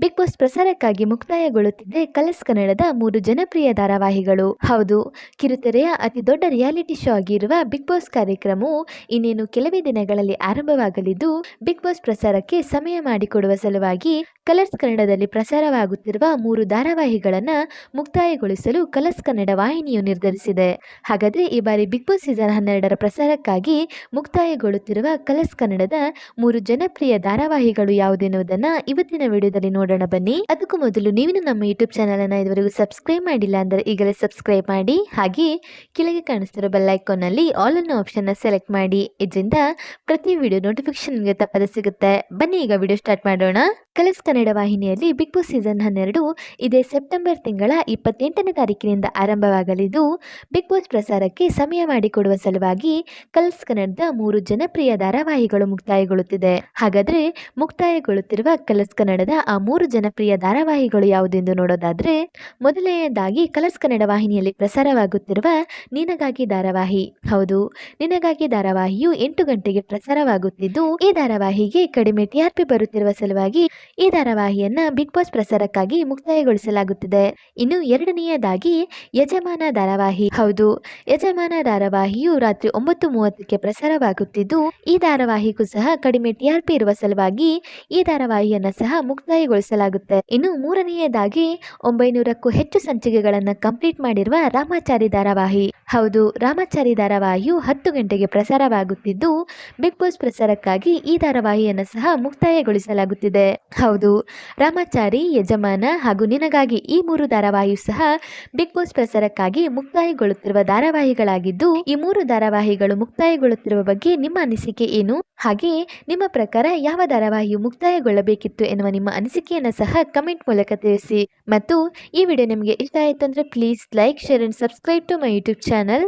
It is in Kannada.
ಬಿಗ್ ಬಾಸ್ ಪ್ರಸಾರಕ್ಕಾಗಿ ಮುಕ್ತಾಯಗೊಳ್ಳುತ್ತಿದೆ ಕಲರ್ಸ್ ಕನ್ನಡದ ಮೂರು ಜನಪ್ರಿಯ ಧಾರಾವಾಹಿಗಳು. ಹೌದು, ಕಿರುತೆರೆಯ ಅತಿ ದೊಡ್ಡ ರಿಯಾಲಿಟಿ ಶೋ ಆಗಿರುವ ಬಿಗ್ ಬಾಸ್ ಕಾರ್ಯಕ್ರಮವು ಇನ್ನೇನು ಕೆಲವೇ ದಿನಗಳಲ್ಲಿ ಆರಂಭವಾಗಲಿದ್ದು, ಬಿಗ್ ಬಾಸ್ ಪ್ರಸಾರಕ್ಕೆ ಸಮಯ ಮಾಡಿಕೊಡುವ ಸಲುವಾಗಿ ಕಲರ್ಸ್ ಕನ್ನಡದಲ್ಲಿ ಪ್ರಸಾರವಾಗುತ್ತಿರುವ ಮೂರು ಧಾರಾವಾಹಿಗಳನ್ನು ಮುಕ್ತಾಯಗೊಳಿಸಲು ಕಲರ್ಸ್ ಕನ್ನಡ ವಾಹಿನಿಯು ನಿರ್ಧರಿಸಿದೆ. ಹಾಗಾದ್ರೆ ಈ ಬಾರಿ ಬಿಗ್ ಬಾಸ್ ಸೀಸನ್ ಹನ್ನೆರಡರ ಪ್ರಸಾರಕ್ಕಾಗಿ ಮುಕ್ತಾಯಗೊಳ್ಳುತ್ತಿರುವ ಕಲರ್ಸ್ ಕನ್ನಡದ ಮೂರು ಜನಪ್ರಿಯ ಧಾರಾವಾಹಿಗಳು ಯಾವುದೆನ್ನುವುದನ್ನು ಇವತ್ತಿನ ವಿಡಿಯೋದಲ್ಲಿ ನೋಡೋಣ ಬನ್ನಿ. ಅದಕ್ಕೂ ಮೊದಲು ನೀವು ನಮ್ಮ ಯೂಟ್ಯೂಬ್ ಚಾನಲ್ ಅನ್ನ ಇದುವರೆಗೂ ಸಬ್ಸ್ಕ್ರೈಬ್ ಮಾಡಿಲ್ಲ ಅಂದರೆ ಈಗಲೇ ಸಬ್ಸ್ಕ್ರೈಬ್ ಮಾಡಿ. ಹಾಗೆ ಕೆಳಗೆ ಕಾಣಿಸ್ತಿರೋ ಬೆಲ್ ಐಕಾನ್ನಲ್ಲಿ ಆಲ್ ಅನ್ನೋ ಆಪ್ಷನ್ ಸೆಲೆಕ್ಟ್ ಮಾಡಿ. ಇದರಿಂದ ಪ್ರತಿ ವಿಡಿಯೋ ನೋಟಿಫಿಕೇಶನ್ಗೆ ತಪ್ಪದೆ ಸಿಗುತ್ತೆ. ಬನ್ನಿ ಈಗ ವಿಡಿಯೋ ಸ್ಟಾರ್ಟ್ ಮಾಡೋಣ. ಕಲರ್ಸ್ ಕನ್ನಡ ವಾಹಿನಿಯಲ್ಲಿ ಬಿಗ್ ಬಾಸ್ ಸೀಸನ್ ಹನ್ನೆರಡು ಇದೇ ಸೆಪ್ಟೆಂಬರ್ ತಿಂಗಳ ಇಪ್ಪತ್ತೆಂಟನೇ ತಾರೀಕಿನಿಂದ ಆರಂಭವಾಗಲಿದ್ದು, ಬಿಗ್ ಬಾಸ್ ಪ್ರಸಾರಕ್ಕೆ ಸಮಯ ಮಾಡಿಕೊಡುವ ಸಲುವಾಗಿ ಕಲರ್ಸ್ ಕನ್ನಡದ ಮೂರು ಜನಪ್ರಿಯ ಧಾರಾವಾಹಿಗಳು ಮುಕ್ತಾಯಗೊಳ್ಳುತ್ತಿದೆ. ಹಾಗಾದ್ರೆ ಮುಕ್ತಾಯಗೊಳ್ಳುತ್ತಿರುವ ಕಲರ್ಸ್ ಕನ್ನಡದ ಆ ಮೂರು ಜನಪ್ರಿಯ ಧಾರಾವಾಹಿಗಳು ಯಾವುದೆಂದು ನೋಡೋದಾದ್ರೆ, ಮೊದಲನೆಯದಾಗಿ ಕಲರ್ಸ್ ಕನ್ನಡ ವಾಹಿನಿಯಲ್ಲಿ ಪ್ರಸಾರವಾಗುತ್ತಿರುವ ನಿನಗಾಗಿ ಧಾರಾವಾಹಿ. ಹೌದು, ನಿನಗಾಗಿ ಧಾರಾವಾಹಿಯು ಎಂಟು ಗಂಟೆಗೆ ಪ್ರಸಾರವಾಗುತ್ತಿದ್ದು, ಈ ಧಾರಾವಾಹಿಗೆ ಕಡಿಮೆ ಟಿಆರ್ಪಿ ಬರುತ್ತಿರುವ ಸಲುವಾಗಿ ಈ ಧಾರಾವಾಹಿಯನ್ನ ಬಿಗ್ ಬಾಸ್ ಪ್ರಸಾರಕ್ಕಾಗಿ ಮುಕ್ತಾಯಗೊಳಿಸಲಾಗುತ್ತಿದೆ. ಇನ್ನು ಎರಡನೆಯದಾಗಿ ಯಜಮಾನ ಧಾರಾವಾಹಿ. ಹೌದು, ಯಜಮಾನ ಧಾರಾವಾಹಿಯು ರಾತ್ರಿ ಒಂಬತ್ತು ಮೂವತ್ತಕ್ಕೆ ಪ್ರಸಾರವಾಗುತ್ತಿದ್ದು, ಈ ಧಾರಾವಾಹಿಗೂ ಸಹ ಕಡಿಮೆ ಟಿಆರ್ಪಿ ಇರುವ ಸಲುವಾಗಿ ಈ ಧಾರಾವಾಹಿಯನ್ನ ಸಹ ಮುಕ್ತಾಯಗೊಳಿಸಲಾಗುತ್ತೆ. ಇನ್ನು ಮೂರನೆಯದಾಗಿ ಒಂಬೈನೂರಕ್ಕೂ ಹೆಚ್ಚು ಸಂಚಿಕೆಗಳನ್ನು ಕಂಪ್ಲೀಟ್ ಮಾಡಿರುವ ರಾಮಾಚಾರಿ ಧಾರಾವಾಹಿ. ಹೌದು, ರಾಮಾಚಾರಿ ಧಾರಾವಾಹಿಯು ಹತ್ತು ಗಂಟೆಗೆ ಪ್ರಸಾರವಾಗುತ್ತಿದ್ದು, ಬಿಗ್ ಬಾಸ್ ಪ್ರಸಾರಕ್ಕಾಗಿ ಈ ಧಾರಾವಾಹಿಯನ್ನು ಸಹ ಮುಕ್ತಾಯಗೊಳಿಸಲಾಗುತ್ತಿದೆ. ಹೌದು. ರಾಮಾಚಾರಿ, ಯಜಮಾನ ಹಾಗೂ ನಿನಗಾಗಿ ಈ ಮೂರು ಧಾರಾವಾಹಿಯು ಸಹ ಬಿಗ್ ಬಾಸ್ ಪ್ರಸಾರಕ್ಕಾಗಿ ಮುಕ್ತಾಯಗೊಳ್ಳುತ್ತಿರುವ ಧಾರಾವಾಹಿಗಳಾಗಿದ್ದು, ಈ ಮೂರು ಧಾರಾವಾಹಿಗಳು ಮುಕ್ತಾಯಗೊಳ್ಳುತ್ತಿರುವ ಬಗ್ಗೆ ನಿಮ್ಮ ಅನಿಸಿಕೆ ಏನು? ಹಾಗೆ ನಿಮ್ಮ ಪ್ರಕಾರ ಯಾವ ಧಾರಾವಾಹಿಯು ಮುಕ್ತಾಯಗೊಳ್ಳಬೇಕಿತ್ತು ಎನ್ನುವ ನಿಮ್ಮ ಅನಿಸಿಕೆಯನ್ನು ಸಹ ಕಮೆಂಟ್ ಮೂಲಕ ತಿಳಿಸಿ. ಮತ್ತು ಈ ವಿಡಿಯೋ ನಿಮಗೆ ಇಷ್ಟ ಆಯಿತು ಅಂದರೆ please like, share and subscribe to my YouTube channel.